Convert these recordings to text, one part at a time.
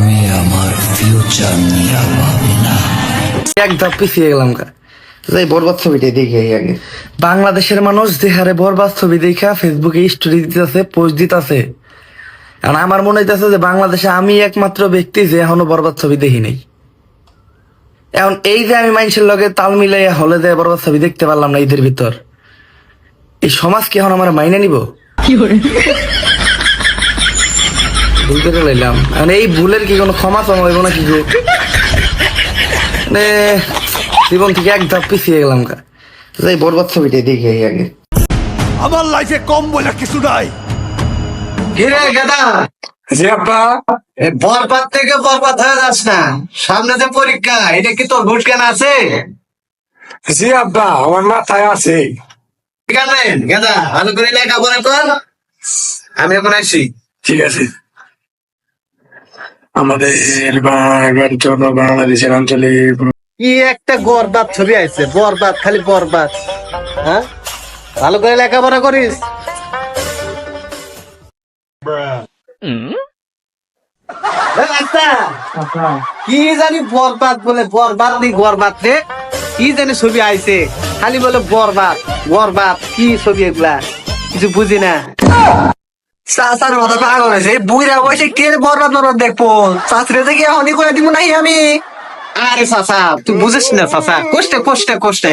আমি আমার ফিউচার নিয়ে ভাবি না। এক ধাপ পিছিয়ে গেলাম যাই বরবাদ ছবিটা দেখে আগে। বাংলাদেশের মানুষ যে হারে বরবাদ ছবি দেখা ফেসবুকে স্টোরি দিতেছে পোস্ট দিতেছে। কারণ আমার মনে হইতেছে যে বাংলাদেশে আমি একমাত্র ব্যক্তি যে এখনও বরবাদ ছবি দেখি নাই। এখন এই যে আমি মানুষের লগে তাল মিলাইয়া হলে যে বরবাদ ছবি দেখতে পারলাম না ঈদের ভিতর এই সমাজ কি এখন আমার মাইনে নিব? ভুল করে লইলাম। এখন এই ভুলের কি কোনো ক্ষমা চমা হইব না কি মানে জীবন থেকে এক ধাপ পিছিয়ে গেলাম গা। যাই বরবাদ ছবিটা দেখে আগে। আমার লাইফে কম বলে কিছু নাই। কিরে গেদা। বরবাদ থেকে বরবাদ হয়ে যাস না। সামনে যে পরীক্ষা এটা কি তোর কেন আছে? জি আব্বা আমার মাথায় আছে। ঠিক আছে গেদা ভালো করে লেখাপড়া কর। আমি এখন আসি। ঠিক আছে। আমাদের জন্য বাংলাদেশের অঞ্চলে কি একটা বরবাদ ছবি আছে বরবাদ খালি বরবাদ হ্যাঁ? ভালো করে লেখাপড়া করিস। বাচ্চা, কি জানি বরবাদ বলে বরবাদ নি বরবাদ রে। কি জানি ছবি আইছে খালি বলে বরবাদ বরবাদ কি ছবি এগুলা? কিছু বুঝি না। চাচার মাথা পাগল হয়েছে। বুড়া বয়সে কে বরবাদ বরবাদ দেখব? চাচরে দেখে এখনই করে দিব নাই আমি। আরে চাচা, তুই বুঝিস না চাচা। কষ্টে কষ্টে কষ্টে।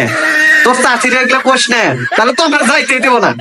তোর চাচির এগুলো কষ্টে তাহলে তো আমরা যাইতে দেবো না।